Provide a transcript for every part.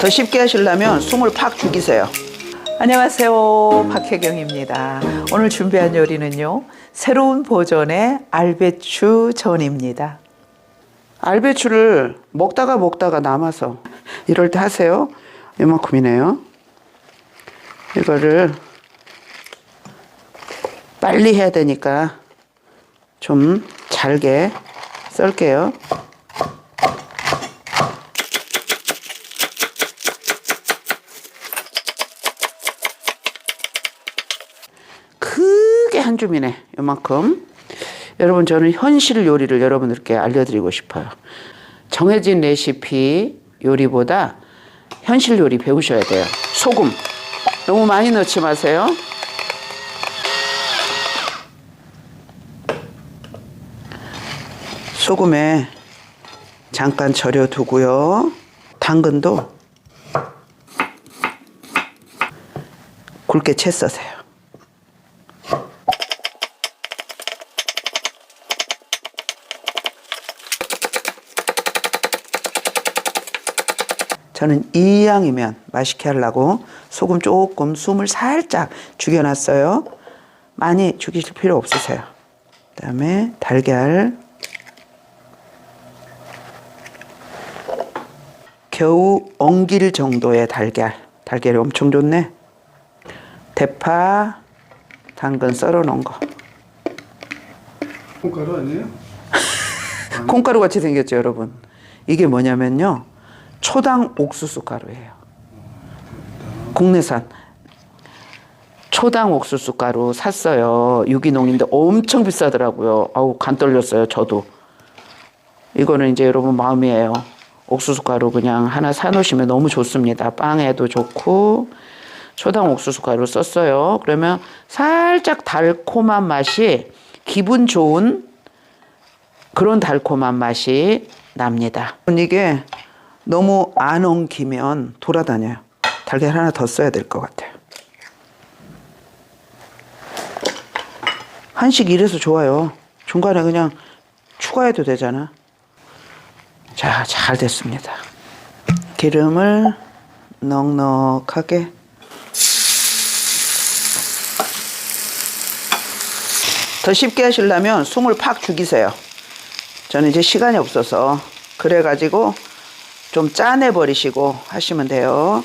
더 쉽게 하시려면 숨을 팍 죽이세요. 안녕하세요. 박혜경입니다. 오늘 준비한 요리는요. 새로운 버전의 알배추 전입니다. 알배추를 먹다가 먹다가 남아서 이럴 때 하세요. 이만큼이네요. 이거를 빨리 해야 되니까 좀 잘게 썰게요. 크게 한 줌이네. 요만큼. 여러분 저는 현실 요리를 여러분들께 알려드리고 싶어요. 정해진 레시피 요리보다 현실 요리 배우셔야 돼요. 소금 너무 많이 넣지 마세요. 소금에 잠깐 절여 두고요. 당근도 굵게 채 써세요. 저는 이 양이면 맛있게 하려고 소금 조금 숨을 살짝 죽여놨어요. 많이 죽이실 필요 없으세요. 그 다음에 달걀 겨우 엉길 정도의 달걀. 달걀이 엄청 좋네. 대파, 당근 썰어 놓은 거. 콩가루 아니에요? 콩가루 같이 생겼죠, 여러분. 이게 뭐냐면요. 초당 옥수수 가루예요. 국내산. 초당 옥수수 가루 샀어요. 유기농인데 엄청 비싸더라고요. 아우, 간 떨렸어요, 저도. 이거는 이제 여러분 마음이에요. 옥수수 가루 그냥 하나 사놓으시면 너무 좋습니다. 빵에도 좋고. 초당 옥수수 가루 썼어요. 그러면 살짝 달콤한 맛이 기분 좋은 그런 달콤한 맛이 납니다. 이게 너무 안 엉키면 돌아다녀요. 달걀 하나 더 써야 될 것 같아요. 한식 이래서 좋아요. 중간에 그냥 추가해도 되잖아. 자, 잘 됐습니다. 기름을 넉넉하게 더 쉽게 하시려면 숨을 팍 죽이세요. 저는 이제 시간이 없어서 그래가지고 좀 짜내 버리시고 하시면 돼요.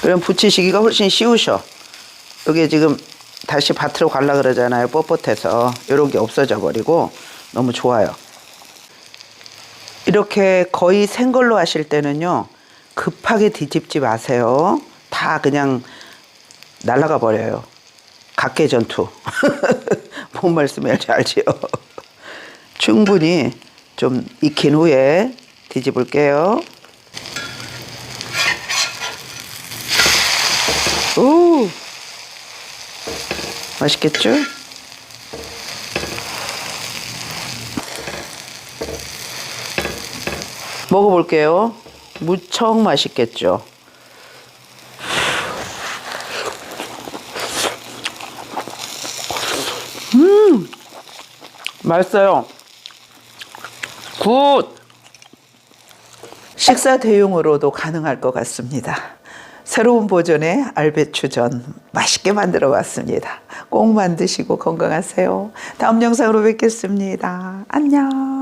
그럼 부치시기가 훨씬 쉬우셔. 여기 지금 다시 밭으로 갈라 그러잖아요. 뻣뻣해서 이런 게 없어져 버리고 너무 좋아요. 이렇게 거의 생걸로 하실 때는요. 급하게 뒤집지 마세요. 다 그냥 날아가 버려요. 각계 전투. 뭔 말씀인지 알지요? 충분히 좀 익힌 후에 뒤집을게요. 오! 맛있겠죠? 먹어볼게요. 무척 맛있겠죠? 맛있어요. 굿! 식사 대용으로도 가능할 것 같습니다. 새로운 버전의 알배추전 맛있게 만들어 봤습니다. 꼭 만드시고 건강하세요. 다음 영상으로 뵙겠습니다. 안녕.